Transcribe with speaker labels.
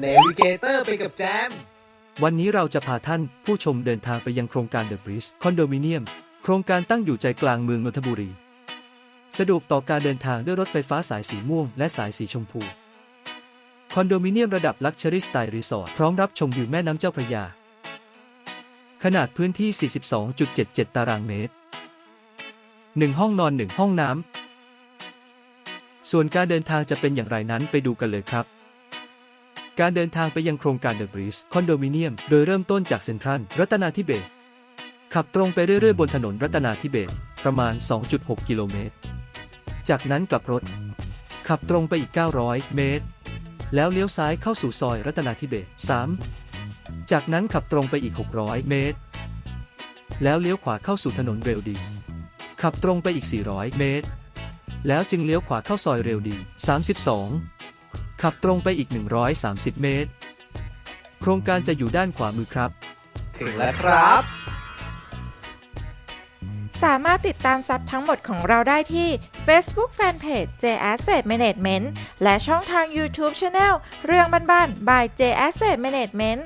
Speaker 1: เนวิเกเตอร์ไปกับแจม
Speaker 2: วันนี้เราจะพาท่านผู้ชมเดินทางไปยังโครงการ The Bridge คอนโดมิเนียมโครงการตั้งอยู่ใจกลางเมืองนนทบุรี สะดวกต่อการเดินทางด้วยรถไฟฟ้าสายสีม่วงและสายสีชมพู คอนโดมิเนียมระดับ Luxury Style Resort พร้อมรับชมวิวแม่น้ำเจ้าพระยา ขนาดพื้นที่ 42.77 ตารางเมตร 1 ห้องนอน 1 ห้องน้ำส่วนการเดินทางจะเป็นอย่างไรนั้นไปดูกันเลยครับ การเดินทางไปยังโครงการ The Breeze คอนโดมิเนียม โดยเริ่มต้นจากเซ็นทรัลรัตนาธิเบศขับตรงไปเรื่อยๆ บนถนนรัตนาธิเบศประมาณ 2.6 กิโลเมตร จากนั้นกลับรถ ขับตรงไปอีก 900 เมตร แล้วเลี้ยวซ้ายเข้าสู่ซอยรัตนาธิเบศ3จากนั้นขับตรงไปอีก 600 เมตร แล้วเลี้ยวขวาเข้าสู่ถนนเรลดี ขับตรงไปอีก 400 เมตร แล้วจึงเลี้ยวขวาเข้าซอยเรลดี 32 ขับตรงไปอีก 130 เมตร โครงการจะอยู่ด้านขวามือครับ
Speaker 1: ถึงแล้วครับ
Speaker 3: สามารถติดตามซับทั้งหมดของเราได้ที่ Facebook Fanpage J Asset Management และช่องทาง YouTube Channel เรื่องบ้านๆ by J Asset Management